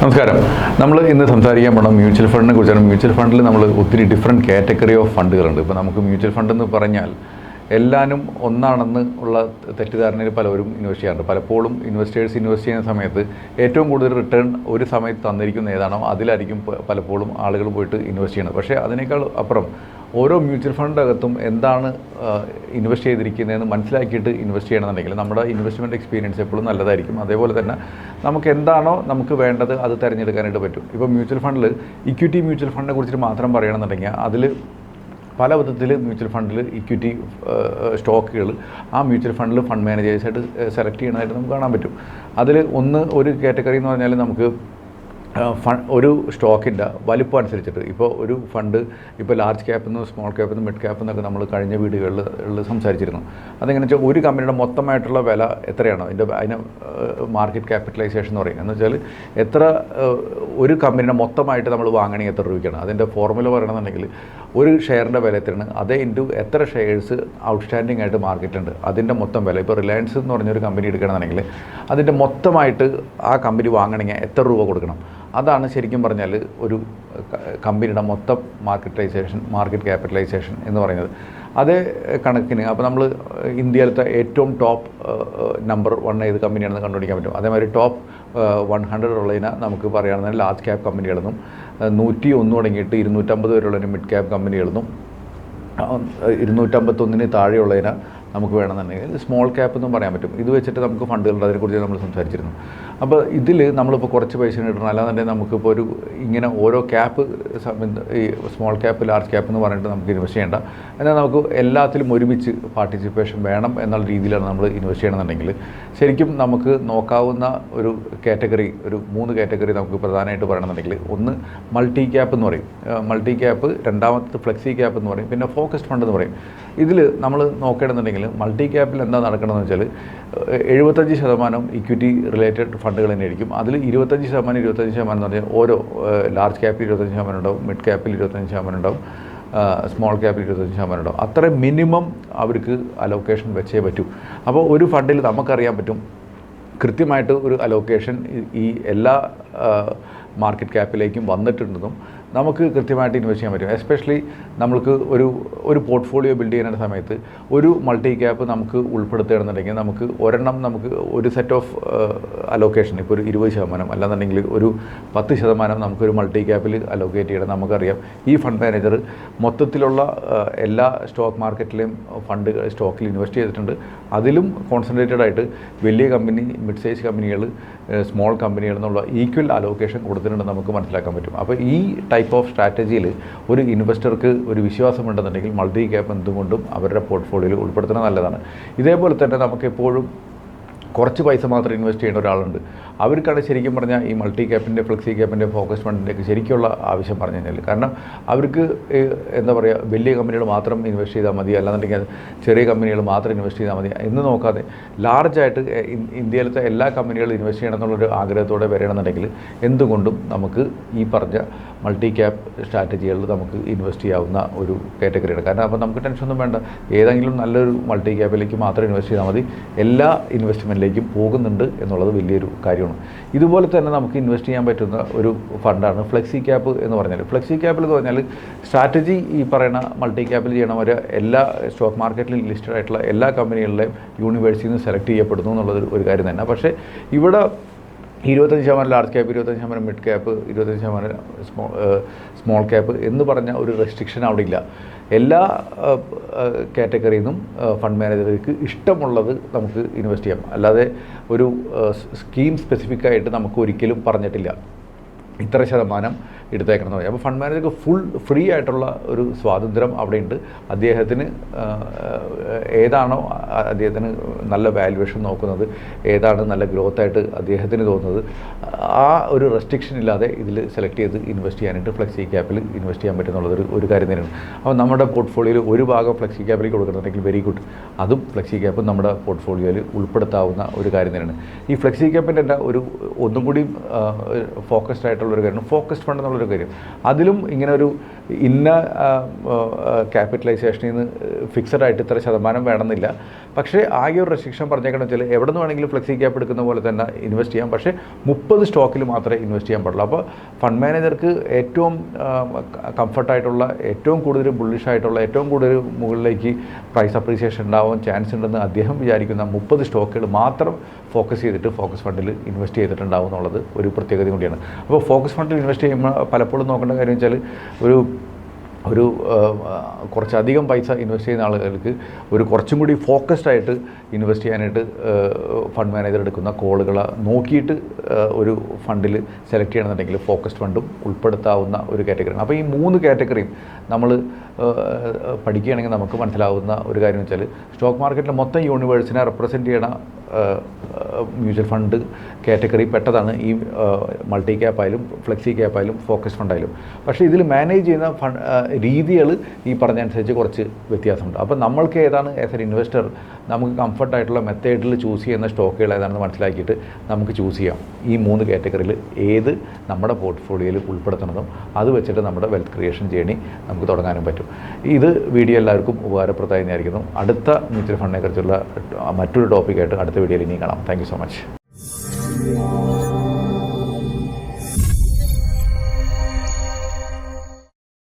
നമസ്കാരം. നമ്മൾ ഇന്ന് സംസാരിക്കാൻ പോകണം മ്യൂച്വൽ ഫണ്ടിനെ കുറിച്ചാണ്. മ്യൂച്വൽ ഫണ്ടിൽ നമ്മൾ ഒത്തിരി ഡിഫറെന്റ് കാറ്റഗറി ഓഫ് ഫണ്ടുകളുണ്ട് ഇപ്പോൾ നമുക്ക് മ്യൂച്വൽ ഫണ്ട് എന്ന് പറഞ്ഞാൽ എല്ലാനും ഒന്നാണെന്ന് ഉള്ള തെറ്റിദ്ധാരണയിൽ പലവരും ഇൻവെസ്റ്റ് ചെയ്യാറുണ്ട്. പലപ്പോഴും ഇൻവെസ്റ്റേഴ്സ് ഇൻവെസ്റ്റ് ചെയ്യുന്ന സമയത്ത് ഏറ്റവും കൂടുതൽ റിട്ടേൺ ഒരു സമയത്ത് തന്നിരിക്കുന്ന ഏതാണോ അതിലായിരിക്കും പലപ്പോഴും ആളുകൾ പോയിട്ട് ഇൻവെസ്റ്റ് ചെയ്യുന്നത്. പക്ഷേ അതിനേക്കാൾ അപ്പുറം ഓരോ മ്യൂച്വൽ ഫണ്ടിനകത്തും എന്താണ് ഇൻവെസ്റ്റ് ചെയ്തിരിക്കുന്നതെന്ന് മനസ്സിലാക്കിയിട്ട് ഇൻവെസ്റ്റ് ചെയ്യണമെന്നുണ്ടെങ്കിൽ നമ്മുടെ ഇൻവെസ്റ്റ്മെന്റ് എക്സ്പീരിയൻസ് എപ്പോഴും നല്ലതായിരിക്കും. അതേപോലെ തന്നെ നമുക്ക് എന്താണോ നമുക്ക് വേണ്ടത് അത് തിരഞ്ഞെടുക്കാനായിട്ട് പറ്റും. ഇപ്പോൾ മ്യൂച്വൽ ഫണ്ടിൽ ഇക്വിറ്റി മ്യൂച്വൽ ഫണ്ടിനെ കുറിച്ചിട്ട് മാത്രം പറയണമെന്നുണ്ടെങ്കിൽ അതിൽ പല വിധത്തിൽ മ്യൂച്വൽ ഫണ്ടിൽ ഇക്വിറ്റി സ്റ്റോക്കുകൾ ആ മ്യൂച്വൽ ഫണ്ടിൽ ഫണ്ട് മാനേജേഴ്സായിട്ട് സെലക്ട് ചെയ്യണതായിട്ട് നമുക്ക് കാണാൻ പറ്റും. അതിൽ ഒന്ന് ഒരു കാറ്റഗറി എന്ന് പറഞ്ഞാൽ നമുക്ക് ഒരു സ്റ്റോക്കിന്റെ വലിപ്പം അനുസരിച്ചിട്ട്. ഇപ്പോൾ ഒരു ഫണ്ട് ഇപ്പോൾ ലാർജ് ക്യാപ്പിൽ നിന്ന് സ്മോൾ ക്യാപ്പിൽ നിന്ന് മിഡ് ക്യാപ്പിൽ നമ്മൾ കഴിഞ്ഞ വീടുകളിൽ സംസാരിച്ചിരുന്നു. അതെങ്ങനെ വെച്ചാൽ ഒരു കമ്പനിയുടെ മൊത്തമായിട്ടുള്ള വില എത്രയാണോ? അതിന്റെ അതിന് മാർക്കറ്റ് ക്യാപിറ്റലൈസേഷൻ എന്ന് പറയുന്നത്. എന്ന് വെച്ചാൽ എത്ര ഒരു കമ്പനിയുടെ മൊത്തമായിട്ട് നമ്മൾ വാങ്ങണമെങ്കിൽ എത്ര രൂപയ്ക്കാണ്? അതിന്റെ ഫോർമുല പറയണമെന്നുണ്ടെങ്കിൽ ഒരു ഷെയറിന്റെ വില എത്രയാണ്? അതേ ഇന്റു എത്ര ഷെയർസ് ഔട്ട്സ്റ്റാൻഡിംഗ് ആയിട്ട് മാർക്കറ്റുണ്ട് അതിന്റെ മൊത്തം വില. ഇപ്പോൾ റിലയൻസ് എന്ന് പറഞ്ഞൊരു കമ്പനി എടുക്കണമെന്നുണ്ടെങ്കിൽ അതിന്റെ മൊത്തമായിട്ട് ആ കമ്പനി വാങ്ങണമെങ്കിൽ എത്ര രൂപ കൊടുക്കണം? അതാണ് ശരിക്കും പറഞ്ഞാൽ ഒരു കമ്പനിയുടെ മൊത്തം മാർക്കറ്റൈസേഷൻ മാർക്കറ്റ് ക്യാപിറ്റലൈസേഷൻ എന്ന് പറയുന്നത്. അതേ കണക്കിന് അപ്പോൾ നമ്മൾ ഇന്ത്യയിലത്തെ ഏറ്റവും ടോപ്പ് നമ്പർ വൺ ഏത് കമ്പനിയാണെന്ന് കണ്ടുപിടിക്കാൻ പറ്റും. അതേമാതിരി ടോപ്പ് വൺ ഹൺഡ്രഡ് ഉള്ളതിനെ നമുക്ക് പറയുകയാണെന്നുണ്ടെങ്കിൽ ലാർജ് ക്യാപ് കമ്പനികളെന്നും നൂറ്റി ഒന്ന് തുടങ്ങിയിട്ട് ഇരുന്നൂറ്റമ്പത് വരെയുള്ളതിന് മിഡ് ക്യാപ് കമ്പനികളെന്നും ഇരുന്നൂറ്റമ്പത്തൊന്നിന് താഴെയുള്ളതിന് നമുക്ക് വേണമെന്നുണ്ടെങ്കിൽ സ്മോൾ ക്യാപ്പ് എന്നും പറയാൻ പറ്റും. ഇത് വെച്ചിട്ട് നമുക്ക് ഫണ്ടുകളുണ്ട് അതിനെക്കുറിച്ച് നമ്മൾ സംസാരിച്ചിരുന്നു. അപ്പോൾ ഇതിൽ നമ്മളിപ്പോൾ കുറച്ച് പൈസ ഇടണം അല്ലാന്നുണ്ടെങ്കിൽ നമുക്കിപ്പോൾ ഒരു ഇങ്ങനെ ഓരോ ക്യാപ്പ് ഈ സ്മോൾ ക്യാപ്പ് ലാർജ് ക്യാപ്പ് എന്ന് പറഞ്ഞിട്ട് നമുക്ക് ഇൻവെസ്റ്റ് ചെയ്യേണ്ട. എന്നാൽ നമുക്ക് എല്ലാത്തിലും ഒരുമിച്ച് പാർട്ടിസിപ്പേഷൻ വേണം എന്നുള്ള രീതിയിലാണ് നമ്മൾ ഇൻവെസ്റ്റ് ചെയ്യണമെന്നുണ്ടെങ്കിൽ ശരിക്കും നമുക്ക് നോക്കാവുന്ന ഒരു കാറ്റഗറി ഒരു മൂന്ന് കാറ്റഗറി നമുക്ക് പ്രധാനമായിട്ട് പറയണമെന്നുണ്ടെങ്കിൽ ഒന്ന് മൾട്ടി ക്യാപ്പ് എന്ന് പറയും. മൾട്ടി ക്യാപ്പ് രണ്ടാമത്തെ ഫ്ലെക്സി ക്യാപ്പ് എന്ന് പറയും. പിന്നെ ഫോക്കസ്ഡ് ഫണ്ട് എന്ന് പറയും. ഇതിൽ നമ്മൾ നോക്കുകയാണെന്നുണ്ടെങ്കിൽ മൾട്ടി ക്യാപ്പിൽ എന്താ നടക്കണമെന്ന് വെച്ചാൽ എഴുപത്തഞ്ച് ശതമാനം ഇക്വിറ്റി റിലേറ്റഡ് ഫണ്ടുകൾ തന്നെ ആയിരിക്കും. അതിൽ ഇരുപത്തഞ്ച് ശതമാനം ഇരുപത്തഞ്ച് ശതമാനം എന്ന് പറഞ്ഞാൽ ഓരോ ലാർജ് ക്യാപ്പിൽ ഇരുപത്തഞ്ച് ശതമാനം ഉണ്ടാവും മിഡ് ക്യാപ്പിൽ ഇരുപത്തഞ്ച് ശതമാനം ഉണ്ടാവും സ്മോൾ ക്യാപ്പിൽ ഇരുപത്തഞ്ച് ശതമാനം ഉണ്ടാവും. അത്ര മിനിമം അവർക്ക് അലോക്കേഷൻ വെച്ചേ പറ്റൂ. അപ്പോൾ ഒരു ഫണ്ടിൽ നമുക്കറിയാൻ പറ്റും കൃത്യമായിട്ട് ഒരു അലോക്കേഷൻ ഈ എല്ലാ മാർക്കറ്റ് ക്യാപ്പിലേക്കും വന്നിട്ടുണ്ടെന്നും നമുക്ക് കൃത്യമായിട്ട് ഇൻവെസ്റ്റ് ചെയ്യാൻ പറ്റും. എസ്പെഷ്യലി നമ്മൾക്ക് ഒരു ഒരു പോർട്ട്ഫോളിയോ ബിൽഡ് ചെയ്യുന്ന സമയത്ത് ഒരു മൾട്ടി ക്യാപ്പ് നമുക്ക് ഉൾപ്പെടുത്തുകയാണെന്നുണ്ടെങ്കിൽ നമുക്ക് ഒരെണ്ണം നമുക്ക് ഒരു സെറ്റ് ഓഫ് അലോക്കേഷൻ ഇപ്പോൾ ഒരു ഇരുപത് ശതമാനം അല്ലാന്നുണ്ടെങ്കിൽ ഒരു പത്ത് ശതമാനം നമുക്കൊരു മൾട്ടി ക്യാപ്പിൽ അലോക്കേറ്റ് ചെയ്യണം നമുക്കറിയാം. ഈ ഫണ്ട് മാനേജർ മൊത്തത്തിലുള്ള എല്ലാ സ്റ്റോക്ക് മാർക്കറ്റിലെയും ഫണ്ട് സ്റ്റോക്കിൽ ഇൻവെസ്റ്റ് ചെയ്തിട്ടുണ്ട്. അതിലും കോൺസെൻട്രേറ്റഡ് ആയിട്ട് വലിയ കമ്പനി മിഡ് സൈസ് കമ്പനികൾ സ്മോൾ കമ്പനികൾ എന്നുള്ള ഈക്വൽ അലോക്കേഷൻ കൊടുത്തിട്ടുണ്ട് നമുക്ക് മനസ്സിലാക്കാൻ പറ്റും. അപ്പോൾ ഈ ഓഫ് സ്ട്രാറ്റജിയിൽ ഒരു ഇൻവെസ്റ്റർക്ക് ഒരു വിശ്വാസമുണ്ടെന്നുണ്ടെങ്കിൽ മൾട്ടി ക്യാപ്പ് എന്തുകൊണ്ടും അവരുടെ പോർട്ട്ഫോളിയോയിൽ ഉൾപ്പെടുത്തുന്നത് നല്ലതാണ്. ഇതേപോലെ തന്നെ നമുക്ക് എപ്പോഴും കുറച്ച് പൈസ മാത്രം ഇൻവെസ്റ്റ് ചെയ്യുന്ന ഒരാളുണ്ട്. അവർക്കാണ് ശരിക്കും പറഞ്ഞാൽ ഈ മൾട്ടി ക്യാപ്പിന്റെ ഫ്ലെക്സി ക്യാപ്പിന്റെ ഫോക്കസ് ഫണ്ടിന്റെ ഒക്കെ ശരിക്കുള്ള ആവശ്യം പറഞ്ഞു കഴിഞ്ഞാൽ കാരണം അവർക്ക് എന്താ പറയുക വലിയ കമ്പനികൾ മാത്രം ഇൻവെസ്റ്റ് ചെയ്താൽ മതി. അല്ലാന്നുണ്ടെങ്കിൽ ചെറിയ കമ്പനികൾ മാത്രം ഇൻവെസ്റ്റ് ചെയ്താൽ മതി. എന്ന് നോക്കാതെ ലാർജായിട്ട് ഇന്ത്യയിലത്തെ എല്ലാ കമ്പനികളും ഇൻവെസ്റ്റ് ചെയ്യണം എന്നുള്ളൊരു ആഗ്രഹത്തോടെ വരണമെന്നുണ്ടെങ്കിൽ എന്തുകൊണ്ടും നമുക്ക് ഈ പറഞ്ഞ മൾട്ടി ക്യാപ്പ് സ്ട്രാറ്റജികളിൽ നമുക്ക് ഇൻവെസ്റ്റ് ചെയ്യാവുന്ന ഒരു കാറ്റഗറിയാണ് കാരണം അപ്പോൾ നമുക്ക് ടെൻഷനൊന്നും വേണ്ട. ഏതെങ്കിലും നല്ലൊരു മൾട്ടി ക്യാപ്പിലേക്ക് മാത്രം ഇൻവെസ്റ്റ് ചെയ്താൽ മതി. എല്ലാ ഇൻവെസ്റ്റ്മെന്റിലേക്കും പോകുന്നുണ്ട് എന്നുള്ളത് വലിയൊരു കാര്യമാണ്. ഇതുപോലെ തന്നെ നമുക്ക് ഇൻവെസ്റ്റ് ചെയ്യാൻ പറ്റുന്ന ഒരു ഫണ്ടാണ് ഫ്ലെക്സി ക്യാപ്പ് എന്ന് പറഞ്ഞാൽ ഫ്ലെക്സി ക്യാപ്പിൽ എന്ന് പറഞ്ഞാൽ സ്ട്രാറ്റജി ഈ പറയുന്ന മൾട്ടി ക്യാപ്പിൽ ചെയ്യണവർ എല്ലാ സ്റ്റോക്ക് മാർക്കറ്റിൽ ലിസ്റ്റഡ് ആയിട്ടുള്ള എല്ലാ കമ്പനികളിലെയും യൂണിവേഴ്സിൽ നിന്ന് സെലക്ട് ചെയ്യപ്പെടുന്നു എന്നുള്ളത് ഒരു കാര്യം തന്നെ. പക്ഷേ ഇവിടെ ഇരുപത്തഞ്ച് ശതമാനം ലാർജ് ക്യാപ്പ് ഇരുപത്തഞ്ച് ശതമാനം മിഡ് ക്യാപ്പ് ഇരുപത്തഞ്ച് ശതമാനം സ്മോ സ്മോൾ ക്യാപ്പ് എന്ന് പറഞ്ഞ ഒരു റെസ്ട്രിക്ഷൻ അവിടെ ഇല്ല. എല്ലാ കാറ്റഗറിയിൽ നിന്നും ഫണ്ട് മാനേജർക്ക് ഇഷ്ടമുള്ളത് നമുക്ക് ഇൻവെസ്റ്റ് ചെയ്യാം. അല്ലാതെ ഒരു സ്കീം സ്പെസിഫിക് ആയിട്ട് നമുക്ക് ഒരിക്കലും പറഞ്ഞിട്ടില്ല. ഇത്ര ശതമാനം എടുത്തേക്കണം എന്ന് അപ്പോൾ ഫണ്ട് മാനേജർക്ക് ഫുൾ ഫ്രീ ആയിട്ടുള്ള ഒരു സ്വാതന്ത്ര്യം അവിടെയുണ്ട്. അദ്ദേഹത്തിന് ഏതാണോ അദ്ദേഹത്തിന് നല്ല വാല്യുവേഷൻ നോക്കുന്നത് ഏതാണ് നല്ല ഗ്രോത്തായിട്ട് അദ്ദേഹത്തിന് തോന്നുന്നത് ആ ഒരു റെസ്ട്രിക്ഷൻ ഇല്ലാതെ ഇതിൽ സെലക്ട് ചെയ്ത് ഇൻവെസ്റ്റ് ചെയ്യാനായിട്ട് ഫ്ലെക്സി ക്യാപ്പിൽ ഇൻവെസ്റ്റ് ചെയ്യാൻ പറ്റുന്നുള്ളത് ഒരു ഒരു കാര്യം തന്നെയാണ്. അപ്പോൾ നമ്മുടെ പോർട്ട്ഫോളിയോയിൽ ഒരു ഭാഗം ഫ്ലെക്സി ക്യാപ്പിലേക്ക് കൊടുക്കുന്നുണ്ടെങ്കിൽ വെരി ഗുഡ് അതും ഫ്ലെക്സി ക്യാപ്പ് നമ്മുടെ പോർട്ട്ഫോളിയോയിൽ ഉൾപ്പെടുത്താവുന്ന ഒരു കാര്യം തന്നെയാണ്. ഈ ഫ്ലെക്സി ക്യാപ്പിന്റെ ഒരു ഒന്നും കൂടി ഫോക്കസ്ഡ് ആയിട്ടുള്ള ഒരു കാര്യമാണ് ഫോക്കസ്ഡ് ഫണ്ട് നമ്മൾ എന്നുള്ളൊരു കാര്യം അതിലും ഇങ്ങനെ ഒരു ഇന്ന ക്യാപിറ്റലൈസേഷനിൽ നിന്ന് ഫിക്സഡ് ആയിട്ട് ഇത്ര ശതമാനം വേണമെന്നില്ല. പക്ഷേ ആകെ ഒരു റെസ്ട്രിക്ഷൻ പറഞ്ഞേക്കണം വെച്ചാൽ എവിടെ നിന്ന് വേണമെങ്കിലും ഫ്ലെക്സി ക്യാപ് എടുക്കുന്ന പോലെ തന്നെ ഇൻവെസ്റ്റ് ചെയ്യാം. പക്ഷേ മുപ്പത് സ്റ്റോക്കിൽ മാത്രമേ ഇൻവെസ്റ്റ് ചെയ്യാൻ പാടുള്ളൂ. അപ്പോൾ ഫണ്ട് മാനേജർക്ക് ഏറ്റവും കംഫർട്ടായിട്ടുള്ള ഏറ്റവും കൂടുതൽ ബുള്ളിഷായിട്ടുള്ള ഏറ്റവും കൂടുതൽ മുകളിലേക്ക് പ്രൈസ് അപ്രീസിയേഷൻ ഉണ്ടാവാൻ ചാൻസ് ഉണ്ടെന്ന് അദ്ദേഹം വിചാരിക്കുന്ന മുപ്പത് സ്റ്റോക്കുകൾ മാത്രം ഫോക്കസ് ചെയ്തിട്ട് ഫോക്കസ് ഫണ്ടിൽ ഇൻവെസ്റ്റ് ചെയ്തിട്ടുണ്ടാവും എന്നുള്ളത് ഒരു പ്രത്യേകത കൂടിയാണ്. അപ്പോൾ ഫോക്കസ് ഫണ്ടിൽ ഇൻവെസ്റ്റ് ചെയ്യുമ്പോൾ പലപ്പോഴും നോക്കേണ്ട കാര്യം വെച്ചാൽ ഒരു ഒരു കുറച്ചധികം പൈസ ഇൻവെസ്റ്റ് ചെയ്യുന്ന ആളുകൾക്ക് ഒരു കുറച്ചും കൂടി ഫോക്കസ്ഡ് ആയിട്ട് ഇൻവെസ്റ്റ് ചെയ്യാനായിട്ട് ഫണ്ട് മാനേജർ എടുക്കുന്ന കോളുകൾ നോക്കിയിട്ട് ഒരു ഫണ്ടിൽ സെലക്ട് ചെയ്യണമെന്നുണ്ടെങ്കിൽ ഫോക്കസ്ഡ് ഫണ്ടും ഉൾപ്പെടുത്താവുന്ന ഒരു കാറ്റഗറിയാണ്. അപ്പോൾ ഈ മൂന്ന് കാറ്റഗറിയും നമ്മൾ പഠിക്കുകയാണെങ്കിൽ നമുക്ക് മനസ്സിലാവുന്ന ഒരു കാര്യം വെച്ചാൽ സ്റ്റോക്ക് മാർക്കറ്റിലെ മൊത്തം യൂണിവേഴ്സിനെ റെപ്രസെന്റ് ചെയ്യണ മ്യൂച്വൽ ഫണ്ട് കാറ്റഗറി പെട്ടതാണ് ഈ മൾട്ടി ക്യാപ്പായാലും ഫ്ലെക്സി ക്യാപ്പായാലും ഫോക്കസ് ഫണ്ടായാലും. പക്ഷേ ഇതിൽ മാനേജ് ചെയ്യുന്ന ഫണ്ട് രീതികൾ ഈ പറഞ്ഞ അനുസരിച്ച് കുറച്ച് വ്യത്യാസമുണ്ട്. അപ്പോൾ നമ്മൾക്ക് ഏതാണ് ആസ് എൻ ഇൻവെസ്റ്റർ നമുക്ക് കംഫർട്ടായിട്ടുള്ള മെത്തേഡിൽ ചൂസ് ചെയ്യുന്ന സ്റ്റോക്കുകൾ ഏതാണെന്ന് മനസ്സിലാക്കിയിട്ട് നമുക്ക് ചൂസ് ചെയ്യാം. ഈ മൂന്ന് കാറ്റഗറിയിൽ ഏത് നമ്മുടെ പോർട്ട്ഫോളിയോയിൽ ഉൾപ്പെടുത്തണതും അത് വെച്ചിട്ട് നമ്മുടെ വെൽത്ത് ക്രിയേഷൻ ജേണി നമുക്ക് തുടങ്ങാനും പറ്റും. ഇത് വീഡിയോ എല്ലാവർക്കും ഉപകാരപ്രദമായി വിചാരിക്കുന്നു അടുത്ത മ്യൂച്വൽ ഫണ്ടിനെക്കുറിച്ചുള്ള മറ്റൊരു ടോപ്പിക്കായിട്ട് അടുത്ത വീഡിയോയിൽ ഇനി കാണാം. Thank so much